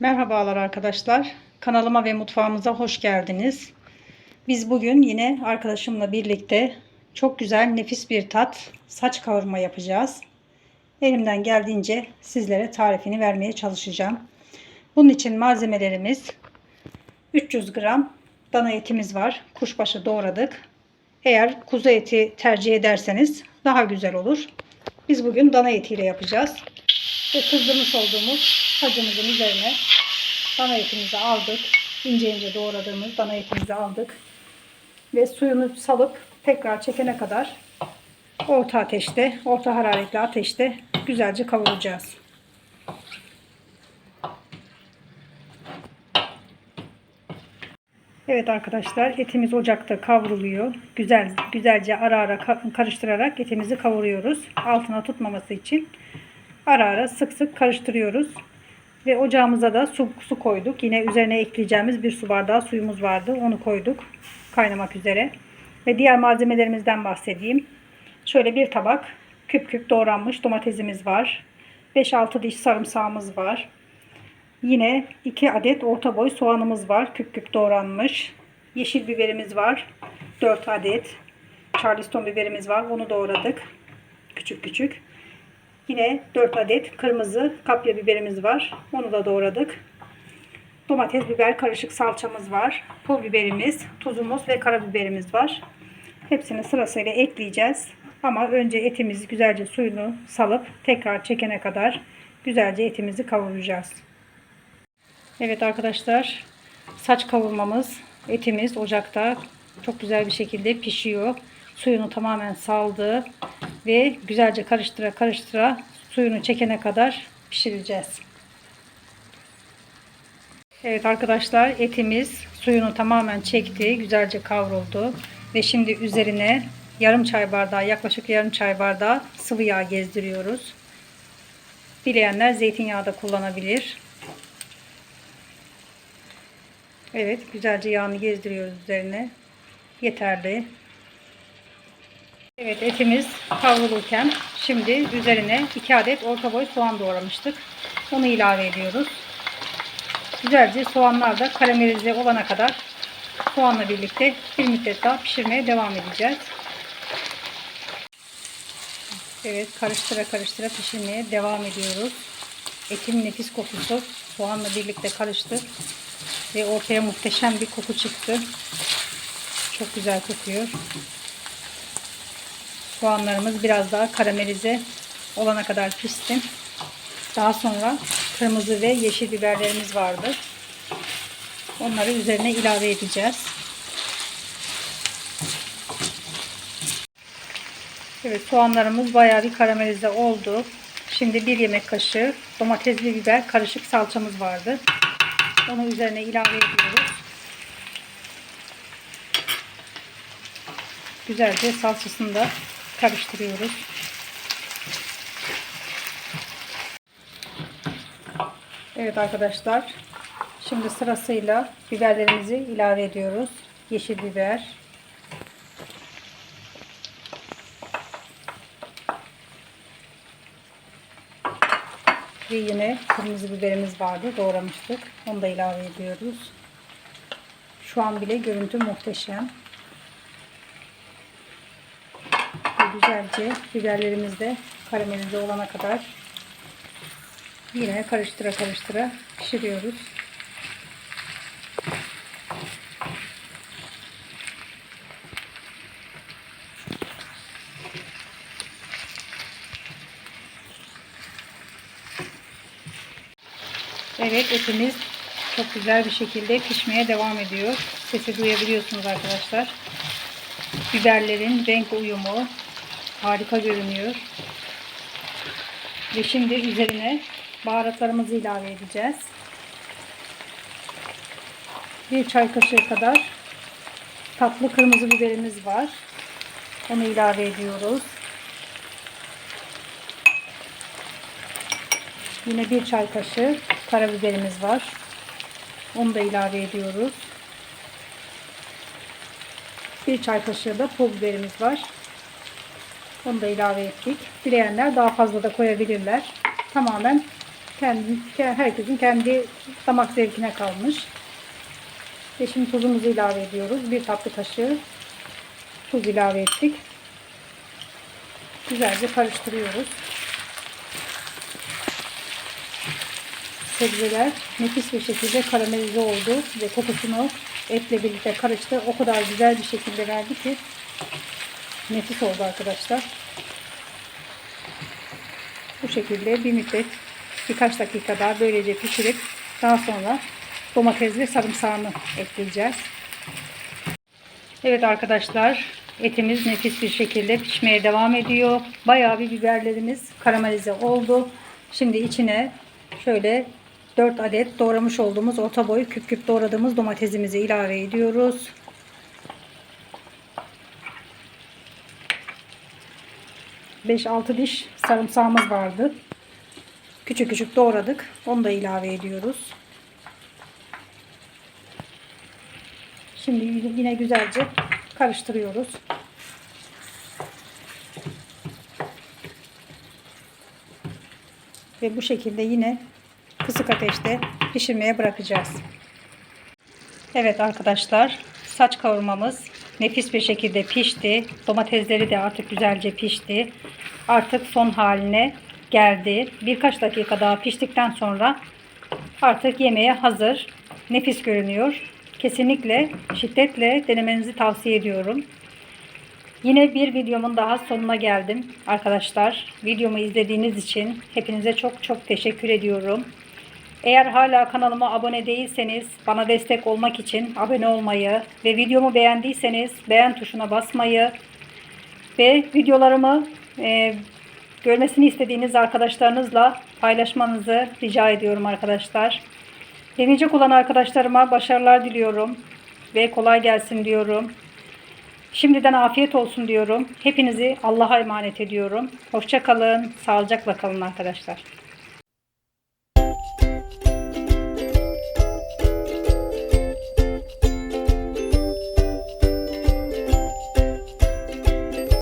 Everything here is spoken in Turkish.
Merhabalar arkadaşlar. Kanalıma ve mutfağımıza hoş geldiniz. Biz bugün yine arkadaşımla birlikte çok güzel nefis bir tat saç kavurma yapacağız. Elimden geldiğince sizlere tarifini vermeye çalışacağım. Bunun için malzemelerimiz 300 gram dana etimiz var. Kuşbaşı doğradık. Eğer kuzu eti tercih ederseniz daha güzel olur. Biz bugün dana etiyle yapacağız. Ve kızdırmış olduğumuz sacımızın üzerine dana etimizi aldık. İnce ince doğradığımız dana etimizi aldık. Ve suyunu salıp tekrar çekene kadar orta ateşte, orta hararetli ateşte güzelce kavuracağız. Evet arkadaşlar etimiz ocakta kavruluyor. Güzel güzelce ara ara ka- karıştırarak etimizi kavuruyoruz. Altına tutmaması için ara ara sık sık karıştırıyoruz. Ve ocağımıza da su, su koyduk. Yine üzerine ekleyeceğimiz bir su bardağı suyumuz vardı. Onu koyduk kaynamak üzere. Ve diğer malzemelerimizden bahsedeyim. Şöyle bir tabak küp küp doğranmış domatesimiz var. 5-6 diş sarımsağımız var. Yine 2 adet orta boy soğanımız var. Küp küp doğranmış. Yeşil biberimiz var. 4 adet. Charleston biberimiz var. Onu doğradık. Küçük küçük. Yine 4 adet kırmızı kapya biberimiz var. Onu da doğradık. Domates, biber, karışık salçamız var. Pul biberimiz, tuzumuz ve karabiberimiz var. Hepsini sırasıyla ekleyeceğiz. Ama önce etimizi güzelce suyunu salıp tekrar çekene kadar güzelce etimizi kavuracağız. Evet arkadaşlar saç kavurmamız etimiz ocakta çok güzel bir şekilde pişiyor. Suyunu tamamen saldı ve güzelce karıştıra karıştıra suyunu çekene kadar pişireceğiz. Evet arkadaşlar etimiz suyunu tamamen çekti. Güzelce kavruldu. Ve şimdi üzerine yarım çay bardağı yaklaşık yarım çay bardağı sıvı yağ gezdiriyoruz. Dileyenler zeytinyağı da kullanabilir. Evet güzelce yağını gezdiriyoruz üzerine. Yeterli. Evet etimiz kavrulurken şimdi üzerine 2 adet orta boy soğan doğramıştık. Onu ilave ediyoruz. Güzelce soğanlar da karamelize olana kadar soğanla birlikte bir müddet daha pişirmeye devam edeceğiz. Evet karıştıra karıştıra pişirmeye devam ediyoruz. Etin nefis kokusu soğanla birlikte karıştı ve ortaya muhteşem bir koku çıktı. Çok güzel kokuyor. Soğanlarımız biraz daha karamelize olana kadar pişsin. Daha sonra kırmızı ve yeşil biberlerimiz vardı. Onları üzerine ilave edeceğiz. Evet soğanlarımız bayağı bir karamelize oldu. Şimdi bir yemek kaşığı domatesli biber karışık salçamız vardı. Onu üzerine ilave ediyoruz. Güzelce salçasını da karıştırıyoruz. Evet arkadaşlar. Şimdi sırasıyla biberlerimizi ilave ediyoruz. Yeşil biber. Ve yine kırmızı biberimiz vardı. Doğramıştık. Onu da ilave ediyoruz. Şu an bile görüntü muhteşem. Ve güzelce biberlerimiz de karamelize olana kadar yine karıştıra karıştıra pişiriyoruz. Evet etimiz çok güzel bir şekilde pişmeye devam ediyor. Sesi duyabiliyorsunuz arkadaşlar. Biberlerin renk uyumu harika görünüyor. Ve şimdi üzerine baharatlarımızı ilave edeceğiz. Bir çay kaşığı kadar tatlı kırmızı biberimiz var. Onu ilave ediyoruz. Yine bir çay kaşığı karabiberimiz var. Onu da ilave ediyoruz. Bir çay kaşığı da pul biberimiz var. Onu da ilave ettik. Dileyenler daha fazla da koyabilirler. Tamamen Kendi, herkesin kendi damak zevkine kalmış. Ve şimdi tuzumuzu ilave ediyoruz. Bir tatlı kaşığı tuz ilave ettik. Güzelce karıştırıyoruz. Sebzeler nefis bir şekilde karamelize oldu ve kokusunu etle birlikte karıştı. O kadar güzel bir şekilde verdi ki nefis oldu arkadaşlar. Bu şekilde bir müddet birkaç dakika daha böylece pişirip daha sonra domates ve sarımsağını ekleyeceğiz. Evet arkadaşlar etimiz nefis bir şekilde pişmeye devam ediyor. Bayağı bir biberlerimiz karamelize oldu. Şimdi içine şöyle 4 adet doğramış olduğumuz orta boy küp küp doğradığımız domatesimizi ilave ediyoruz. Beş altı diş sarımsağımız vardı. Küçük küçük doğradık. Onu da ilave ediyoruz. Şimdi yine güzelce karıştırıyoruz. Ve bu şekilde yine kısık ateşte pişirmeye bırakacağız. Evet arkadaşlar saç kavurmamız nefis bir şekilde pişti. Domatesleri de artık güzelce pişti. Artık son haline geldi. Birkaç dakika daha piştikten sonra artık yemeğe hazır. Nefis görünüyor. Kesinlikle şiddetle denemenizi tavsiye ediyorum. Yine bir videomun daha sonuna geldim arkadaşlar. Videomu izlediğiniz için hepinize çok çok teşekkür ediyorum. Eğer hala kanalıma abone değilseniz bana destek olmak için abone olmayı ve videomu beğendiyseniz beğen tuşuna basmayı ve videolarımı e, görmesini istediğiniz arkadaşlarınızla paylaşmanızı rica ediyorum arkadaşlar. Deneyecek olan arkadaşlarıma başarılar diliyorum ve kolay gelsin diyorum. Şimdiden afiyet olsun diyorum. Hepinizi Allah'a emanet ediyorum. Hoşça kalın, sağlıcakla kalın arkadaşlar.